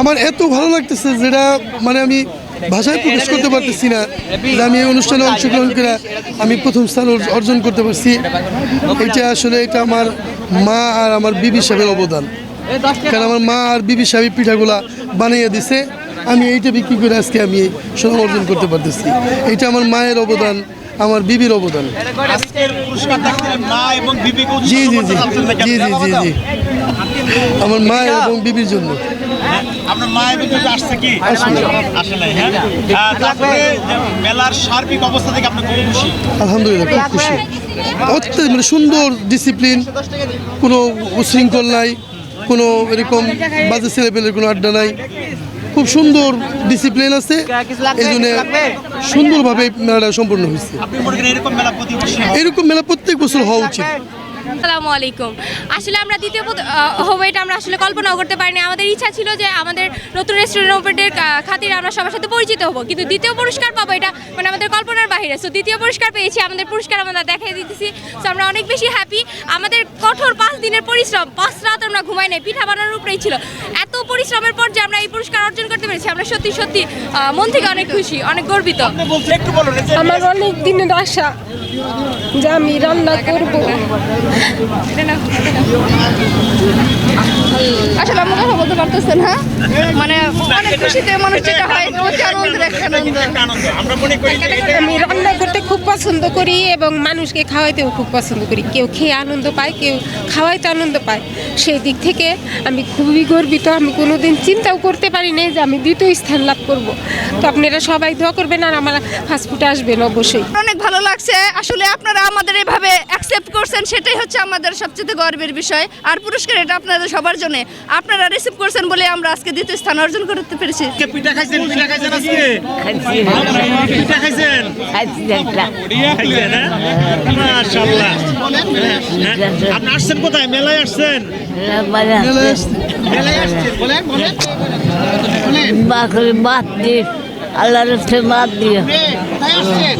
আমার এত ভালো লাগতেছে যেটা মানে আমি ভাষায় প্রকাশ করতে পারতেছি না, যে আমি এই অনুষ্ঠানে অংশগ্রহণ করে আমি প্রথম স্থান অর্জন করতে পারছি। এটা আসলে এটা আমার মা আর আমার বিবি সাহেবের অবদান। কারণ আমার মা আর বিবি সাহেব পিঠাগুলা বানিয়ে দিছে। আমি এইটা বিক্রি করে আজকে আমি সুনাম অর্জন করতে পারতেছি। এটা আমার মায়ের অবদান, আমার বিবির অবদান। জি জি জি জি জি জি। আমার মা এবং বিবির জন্য। আপনার মা এবং আসছে কি? আসে নাই হ্যাঁ? তারপরে মেলার সার্বিক অবস্থা থেকে আপনি খুব খুশি। আলহামদুলিল্লাহ খুব খুশি। অত্যন্ত মানে সুন্দর ডিসিপ্লিন কোনো উশৃঙ্খল নাই কোনো এরকম বাজে ছেলেপেলের কোনো আড্ডা নাই। খুব সুন্দর ডিসিপ্লিন আছে এই জন্য সুন্দরভাবে মেলাটা সম্পূর্ণ হয়েছে? এরকম মেলা প্রত্যেক বছর হওয়া উচিত। আসসালামু আলাইকুম। আসলে আমরা দ্বিতীয় হব এটা আমরা আসলে কল্পনাও করতে পারিনি। আমাদের ইচ্ছা ছিল যে আমাদের নতুন রেস্টুরেন্ট ওপেনের খাতিরে আমরা সবার সাথে পরিচিত হব। কিন্তু দ্বিতীয় পুরস্কার পাবো এটা মানে আমাদের কল্পনার বাইরে। সো দ্বিতীয় পুরস্কার পেয়েছি আমাদের পুরস্কার আমরা দেখাই দিতেছি। সো আমরা অনেক বেশি হ্যাপি আমাদের কঠোর পাঁচ দিনের পরিশ্রম পাঁচ রাত আমরা ঘুমাই নাই পিঠা বানানোর উপরেই ছিল। এত পরিশ্রমের পর যে আমরা এই পুরস্কার অর্জন করতে পেরেছি আমরা সত্যি সত্যি মন থেকে অনেক খুশি অনেক গর্বিত। আমার অনেক দিনের আশা যে আমি রান্না করব। আসলে আমরা কথা বলতে পারতেছেন হ্যাঁ? মানে অনেক খুশিতে মানুষ যেটা হয় আনন্দ আমরা মনে করি পছন্দ করি এবং মানুষকে খাওয়াইতেও খুব পছন্দ করি। কেউ খেয়ে আনন্দ পায় কেউ খাওয়াইতে আনন্দ পায়। সেই দিক থেকে আমি খুবই গর্বিত। আমি কোনোদিন চিন্তাও করতে পারি নাই যে আমি দ্বিতীয় স্থান লাভ করব। তো আপনারা সবাই দোয়া করবেন আর আমার ফাস্টফুডে আসবেন অবশ্যই। অনেক ভালো লাগছে। আসলে আপনারা আমাদের এভাবে অ্যাকসেপ্ট করছেন সেটাই হচ্ছে আমাদের সবচেয়ে গর্বের বিষয়। আর পুরস্কার এটা আপনাদের সবার জন্য। আপনারা রিসিভ করছেন বলে আমরা আজকে দ্বিতীয় স্থান অর্জন করতে পেরেছি। কে পিঠা খাইছেন? পিঠা খাইছেন আজকে? পিঠা খাইছেন? খাইছেন? বাদ দিয়ে আল্লাহর হচ্ছে বাদ দিয়ে কোথায় আসছেন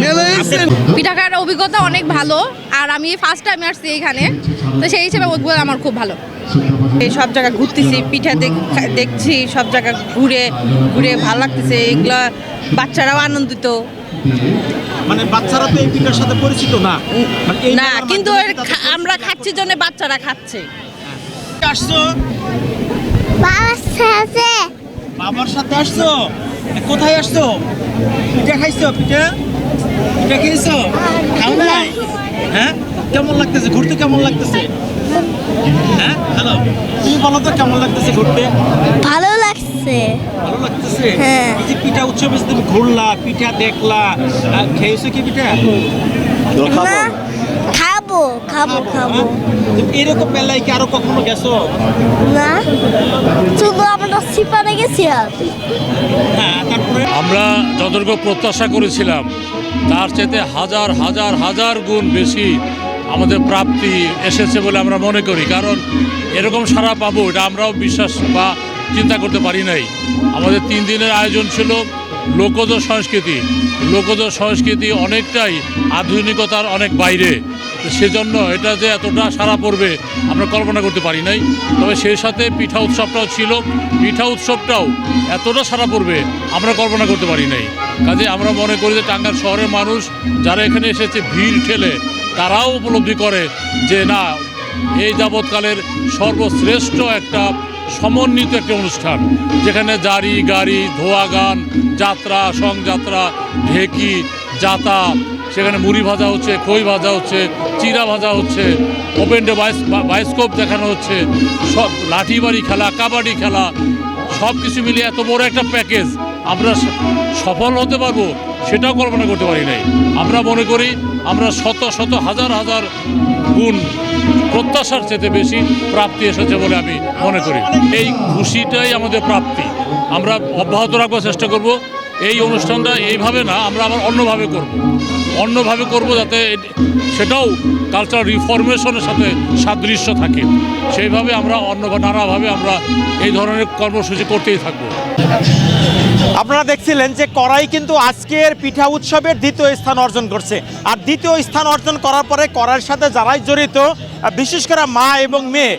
মেলায় আসছেন পিঠা খাওয়ার অভিজ্ঞতা অনেক ভালো, আর আমি ফার্স্ট টাইম আসছি এখানে, তো সেই হিসেবে অভিজ্ঞতা আমার খুব ভালো। এই সব জায়গা ঘুরতেছি, পিঠা দেখ- দেখছি, সব জায়গা ঘুরে ঘুরে ভালো লাগতেছে, এগুলা বাচ্চারাও আনন্দিত। মানে বাচ্চারা তো এই পিঠার সাথে পরিচিত না। মানে না কিন্তু আমরা খাচ্ছি জন্য বাচ্চারা খাচ্ছে। আসছো? বাবার সাথে। আসছো? কোথায় আসছো? পিঠা খাইছো পিঠা? পিঠা খেয়েছো? খাও নাই? হ্যাঁ? কেমন লাগতেছে? ঘুরতে কেমন লাগতেছে? হ্যাঁ? হ্যালো তুমি বলো তো কেমন লাগতেছে ঘুরতে? ভালো লাগছে ভালো লাগতেছে। হ্যাঁ। এই যে পিঠা উৎসবে তুমি ঘুরলা পিঠা দেখলা খেয়েছো কি পিঠা? খাব খাব খাব হ্যাঁ? এরকম মেলায় কি আরও কখনো গেছো? না শুধু আমরা সিপারে গেছি হ্যাঁ তারপরে? আমরা যতটুকু প্রত্যাশা করেছিলাম তার চেয়ে হাজার হাজার হাজার গুণ বেশি আমাদের প্রাপ্তি এসেছে বলে আমরা মনে করি। কারণ এরকম সারা পাবো এটা আমরাও বিশ্বাস বা চিন্তা করতে পারি নাই। আমাদের তিন দিনের আয়োজন ছিল লোকজ সংস্কৃতি। লোকজ সংস্কৃতি অনেকটাই আধুনিকতার অনেক বাইরে। সেজন্য এটা যে এতটা সারা পড়বে আমরা কল্পনা করতে পারি নাই। তবে সেই সাথে পিঠা উৎসবটাও ছিল। পিঠা উৎসবটাও এতটা সারা পড়বে আমরা কল্পনা করতে পারি নাই। কাজে আমরা মনে করি যে টাঙ্গার শহরের মানুষ যারা এখানে এসেছে ভিড় ঠেলে, তারাও উপলব্ধি করে যে না, এই যাবৎকালের সর্বশ্রেষ্ঠ একটা সমন্বিত একটি অনুষ্ঠান, যেখানে জারি, গাড়ি, ধোয়া গান, যাত্রা, সংযাত্রা, ঢেকি, যাতা, সেখানে মুড়ি ভাজা হচ্ছে, খই ভাজা হচ্ছে চিরা ভাজা হচ্ছে, ওপেন ডে বায়োস্কোপ দেখানো হচ্ছে, সব লাঠি বাড়ি খেলা, কাবাডি খেলা, সব কিছু মিলিয়ে এত বড় একটা প্যাকেজ। আমরা সফল হতে পারব সেটাও কল্পনা করতে পারি নাই। আমরা মনে করি আমরা শত শত, হাজার হাজার গুণ প্রত্যাশার চেয়ে বেশি প্রাপ্তি এসেছে বলে আমি মনে করি। এই খুশিটাই আমাদের প্রাপ্তি। আমরা অব্যাহত রাখবার চেষ্টা করব। এই অনুষ্ঠানটা এইভাবে না, আমরা আবার অন্যভাবে করব। অন্যভাবে করব যাতে সেটাও কালচারাল রিফরমেশনের সাথে সাদৃশ্য থাকে। সেইভাবে আমরা অন্য নানাভাবে আমরা এই ধরনের কর্মসূচি করতেই থাকব। আপনারা দেখছিলেন যে কড়াই কিন্তু আজকের পিঠা উৎসবের দ্বিতীয় স্থান অর্জন করছে। আর দ্বিতীয় স্থান অর্জন করার পরে কড়াইয়ের সাথে যারাই জড়িত বিশেষ করে মা এবং মেয়ে,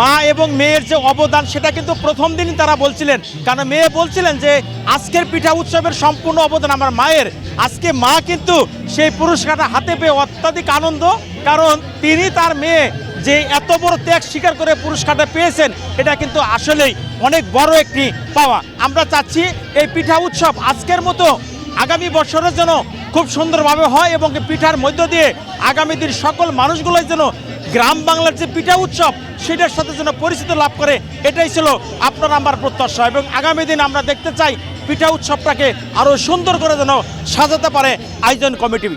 মা এবং মেয়ের যে অবদান সেটা কিন্তু প্রথম দিনই তারা বলছিলেন। কারণ মেয়ে বলছিলেন যে, আজকের পিঠা উৎসবের সম্পূর্ণ অবদান আমার মায়ের। আজকে মা কিন্তু সেই পুরস্কারটা হাতে পেয়ে অত্যাধিক আনন্দ, কারণ তিনি তার মেয়ে যে এত বড় ত্যাগ স্বীকার করে পুরস্কারটা পেয়েছেন, এটা কিন্তু আসলেই অনেক বড় একটি পাওয়া। আমরা চাচ্ছি এই পিঠা উৎসব আজকের মতো আগামী বছরের জন্য খুব সুন্দরভাবে হয় এবং পিঠার মধ্য দিয়ে আগামী দিন সকল মানুষগুলোর যেন গ্রাম বাংলার যে পিঠা উৎসব, সেটার সাথে যেন পরিচিত লাভ করে, এটাই ছিল আপনার আমার প্রত্যাশা। এবং আগামী দিন আমরা দেখতে চাই পিঠা উৎসবটাকে আরও সুন্দর করে যেন সাজাতে পারে আয়োজন কমিটি।